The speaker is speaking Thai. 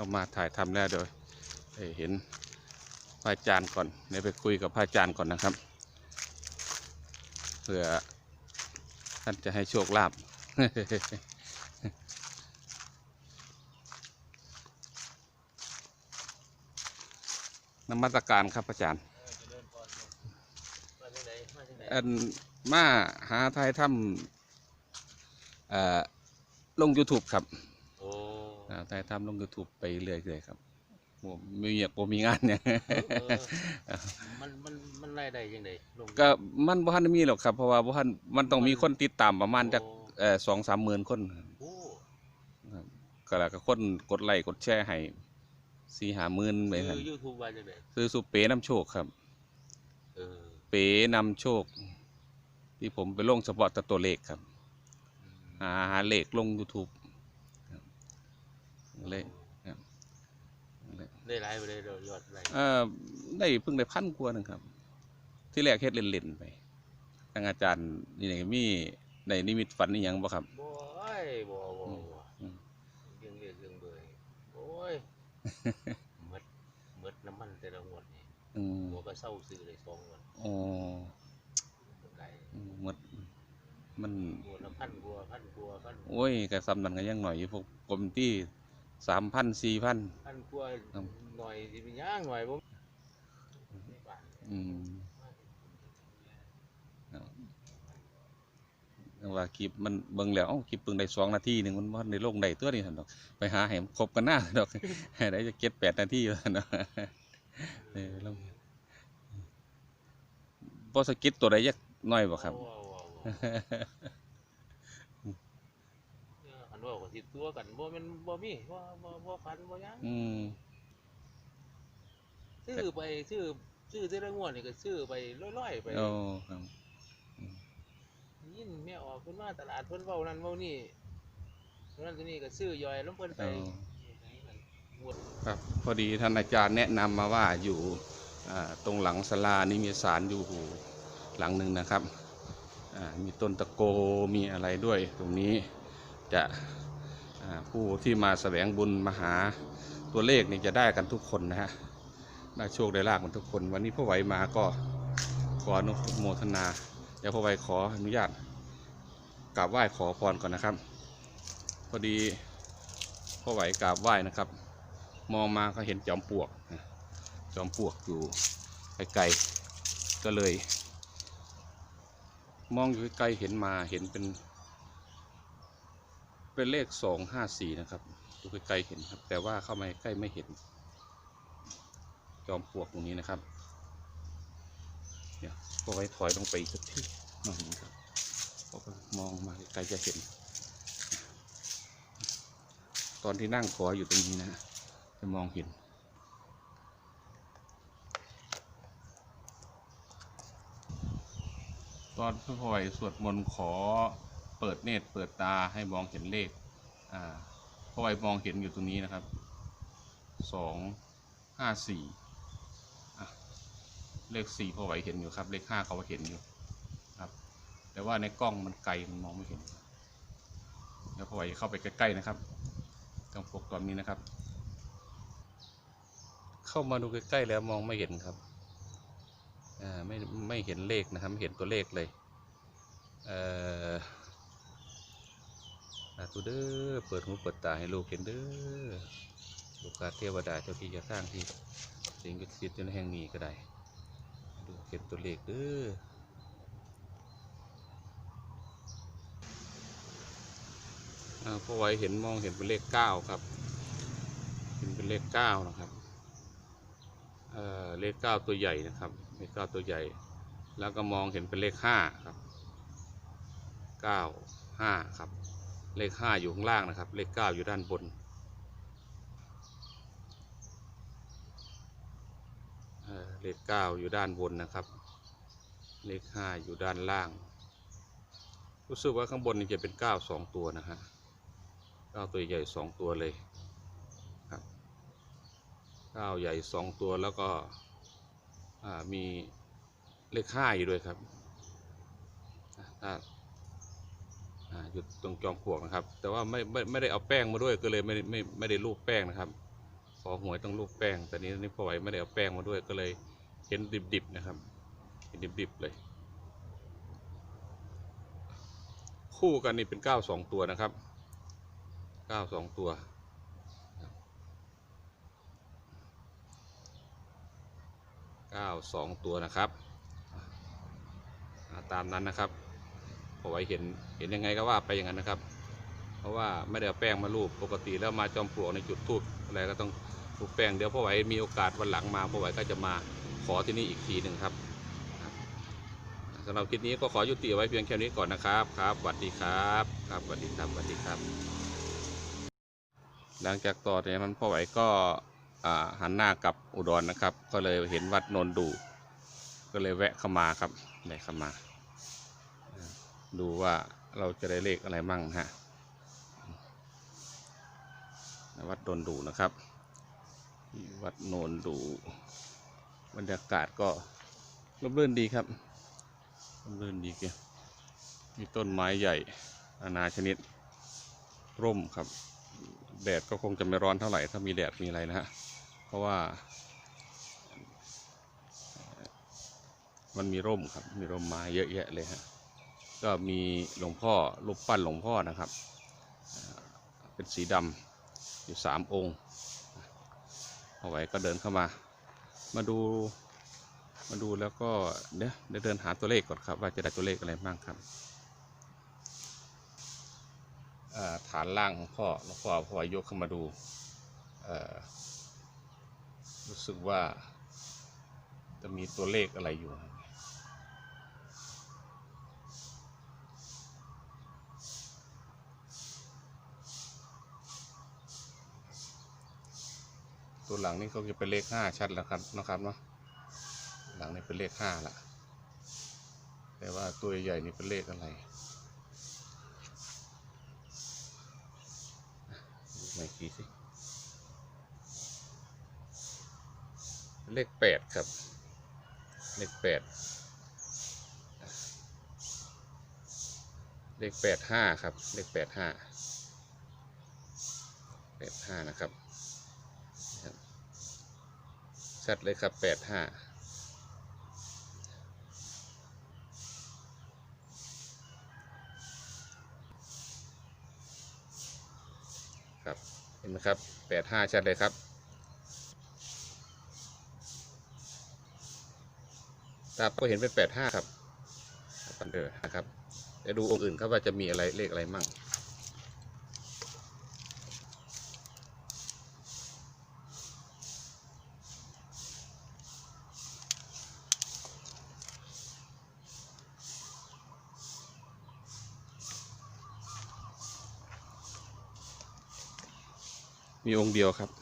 เข้ามาถ่ายทำแล้วเดยเห็นพระอาจารย์ก่อนเดี๋ยวไปคุยกับพระอาจารย์ก่อนนะครับเพื่อท่านจะให้โชคลาภนมัสการครับอาจารย์มาหาจากไหนอันมาหาไทยถ้ำลง YouTube ครับ โอ้อ่าไทยถ้ำลง YouTube ไปเรื่อยๆครับผมมีเงียบผมมีงานเนี่ยเออมันมันมันรายได้ยังไงลงก็มันบ่ทันได้มีหรอกครับ เพราะว่าบ่ทันมันต้องมีคนติดตามประมาณจากโอ้เอ่อสองสามหมื่นคนโอ้ครับก็แล้วก็คนกดไลค์กดแชร์ให้สี่ห้าหมื่นไปครับคือยูทูบมาจากไหนซื้อสุเป๋น้ำโชคครับเออเป๋นำโชค ที่ผมไปลงเฉพาะแต่ตัวเลขครับหาหาเลขลง YouTube ครับ เลขครับเลขได้ไลฟ์ไปเลยเดี๋ยวยอดไลฟ์เอ่อได้เพิ่งได้พันกว่าหนึงครับ ที่แรกเฮ็ดเล่นๆไปทางอาจารย์นี่ไงมีในนิมิตฝันนี่ยังบ่ครับบ่ไอ้บ่บ่บ่อืมเรื่องเรียกเรื่องเบยโอ้ยหมดหมดน้ำมันแต่ละงวดนี่อืมหัวก็เศร้าซื้อเลยสองงวดอ๋อหมดไหลอืมหมดมันหัวละพันกลัวาพันกลัวาพันโอ้ยก็ซ้ำนั้นก็ยังหน่อยอยู่พวกกลมที่ 3,000 4,000พันกลัวาครับหน่อยสิเป็นย่างหน่อยบ่ไม่บานอืมเอาว่าคลิปมันเบิ่งแล้วเอ้าคลิปเพิ่งได้สองนาทีหนึงมันบ่ทันได้ลงได้ตัวนี่หั่นดอกไปหาให้มันครบกันหน้าดอกให้ได้จะเก็ตแปดนาทีอยู่หั่นดอกเออลงบ่สะกิดตัวใดยักหน่อยบ่ครับ ว้าวว้าวว้าวเนี่ย อันว่าก็สิตัวกันบ่แม่นบ่มีบ่บ่บ่ฟันบ่หยังอืม ซื้อไปซื้อซื้อแต่ละงวดนี่ก็ซื้อไปร้อยๆไปโอ้ครับ ยินแม่ออกเพิ่นมาตลาดเพิ่นเว้านั่นเว้านี่ตัวนั้นตัวนี้ก็ซื้อย่อยลงเพิ่นไปเอางวดครับพอดีท่านอาจารย์แนะนำมาว่าอยู่อ่าตรงหลังศาลานี่มีศาลอยู่หลังหนึ่งนะครับอ่ามีต้นตะโกมีอะไรด้วยตรงนี้จะอ่า ผู้ที่มาแสวงบุญมาหาตัวเลขนี่จะได้กันทุกคนนะฮะได้โชคได้ลาภกันทุกคน วันนี้พ่อไหวมาก็ขออนุโมทนา เดี๋ยวพ่อไหวขออนุญาตกราบไหว้ขอพรก่อนนะครับ พอดีพ่อไหวกราบไหว้นะครับ มองมาก็เห็นจอมปลวกจอมปลวกอยู่ไกลๆก็เลย มองอยู่ไกลเห็นมาเห็นเป็น เป็นเลขสองห้าสี่นะครับดูไกลๆเห็นครับ แต่ว่าเข้ามาใกล้ไม่เห็น จอมปลวกตรงนี้นะครับ เดี๋ยวก็ไว้ถอยลงไปอีกสักทีหน่อยนึงครับเพราะมองมาไกลจะเห็น ตอนที่นั่งขออยู่ตรงนี้นะ จะมองเห็นตอนพ่อพลอยสวดมนต์ขอ เปิดเนตรเปิดตาให้มองเห็นเลขอ่าพ่อพลอยมองเห็นอยู่ตรงนี้นะครับสองห้าสี่เลขสี่พอไหวเห็นอยู่ครับ เลขห้าเขาเห็นอยู่ครับ แต่ว่าในกล้องมันไกลมันมองไม่เห็นเดี๋ยวพอไหวเข้าไปใกล้ๆนะครับกำปกตอนนี้นะครับ เข้ามาดูใกล้ๆแล้วมองไม่เห็นครับอ่าไม่ไม่เห็นเลขนะครับไม่เห็นตัวเลขเลยเอ่อาธุเด้อเปิดหูเปิดตาให้ลูกเห็นเด้อลูกกาเทวดาเจ้าที่จะสร้างที่สิ่งศักดิ์สิทธิ์ในแห่งนี้ก็ได้ให้ลูเห็นตัวเลขเด้ออ่าพอไว้เห็นมองเห็นเป็นเลขเก้าครับเห็นเป็นเลขเก้านะครับเเลขเก้าตัวใหญ่นะครับเลขเก้าตัวใหญ่ แล้วก็มองเห็นเป็นเลขห้าครับเก้าห้าครับ เลขห้าอยู่ข้างล่างนะครับ เลขเก้าอยู่ด้านบนเลขเก้าอยู่ด้านบนนะครับ เลขห้าอยู่ด้านล่าง รู้สึกว่าข้างบนนี่จะเป็นเก้าสองตัวนะฮะเก้าตัวใหญ่สองตัวเลยครับก้าใหญ่สองตัวแล้วก็มีเลขห้าอยู่ด้วยครับถ้า อยู่ตรงจอมปลวกนะครับ แต่ว่าไม่ไม่ไม่ได้เอาแป้งมาด้วยก็เลยไม่ไม่ไม่ได้รูปแป้งนะครับขอหวยต้องรูปแป้ง แต่นี้นี่พ่อไหวไม่ได้เอาแป้งมาด้วยก็เลยเห็นดิบๆนะครับเห็นดิบๆเลย คู่กันนี่เป็นเก้าสองตัวนะครับเก้าสองตัวเก้าสองตัวนะครับ ตามนั้นนะครับ พอไว้เห็นเห็นยังไงก็ว่าไปอย่างนั้นนะครับ เพราะว่าไม่ได้เอาแป้งมารูปปกติแล้วมาจอมปลวกในจุดทูบอะไรก็ต้องรูปแป้งเดี๋ยวพ่อไหวมีโอกาสวันหลังมาพ่อไหวก็จะมาขอที่นี่อีกทีหนึ่งครับสำหรับคลิปนี้ก็ขอยุติไว้เพียงแค่นี้ก่อนนะครับครับสวัสดีครับครับสวัสดีครับสวัสดีครับ หลังจากต่อจากนั้นพ่อไหวก็หันหน้ากลับอุดรนะครับ ก็เลยเห็นวัดนนดู ก็เลยแวะเข้ามาครับแวะเข้ามา ดูว่าเราจะได้เลขอะไรมั่งฮะวัดโนนดูนะครับ วัดโนนดู บรรยากาศก็ร่มรื่นดีครับร่มรื่นดีเกี่ยมีต้นไม้ใหญ่นานาชนิด ร่มครับ แดดก็คงจะไม่ร้อนเท่าไหร่ ถ้ามีแดดมีอะไรนะฮะ เพราะว่า มันมีร่มครับ มีร่มไม้เยอะแยะเลยฮะ ก็มีหลวงพ่อรูปปั้นหลวงพ่อนะครับ เป็นสีดำอยู่สามองค์เอาไว้ก็เดินเข้ามา มาดูมาดูแล้วก็เดี๋ยวเดินหาตัวเลขก่อนครับ ว่าจะได้ตัวเลขอะไรบ้างครับฐานล่างของพ่อหลวงพ่อพ่อยกขึ้นมาดูรู้สึกว่าจะมีตัวเลขอะไรอยู่ ตัวหลังนี่ก็จะเป็นเลขห้าชัดแล้วครับนะครับเนาะหลังนี่เป็นเลขห้าละแต่ว่าตัวใหญ่นี่เป็นเลขอะไรไม่กี่สิเลขแปดครับ เลขแปดเลขแปดห้าครับ เลขแปดห้าแปดห้านะครับนะครับ ชัดเลยครับแปดห้าครับเห็นไหมครับแปดห้าชัดเลยครับตาก็เห็นเป็นแปดห้าครับปันเดอร์นะครับเดี๋ยวดูองค์อื่นครับว่าจะมีอะไรเลขอะไรมั่ง มีองค์เดียวครับ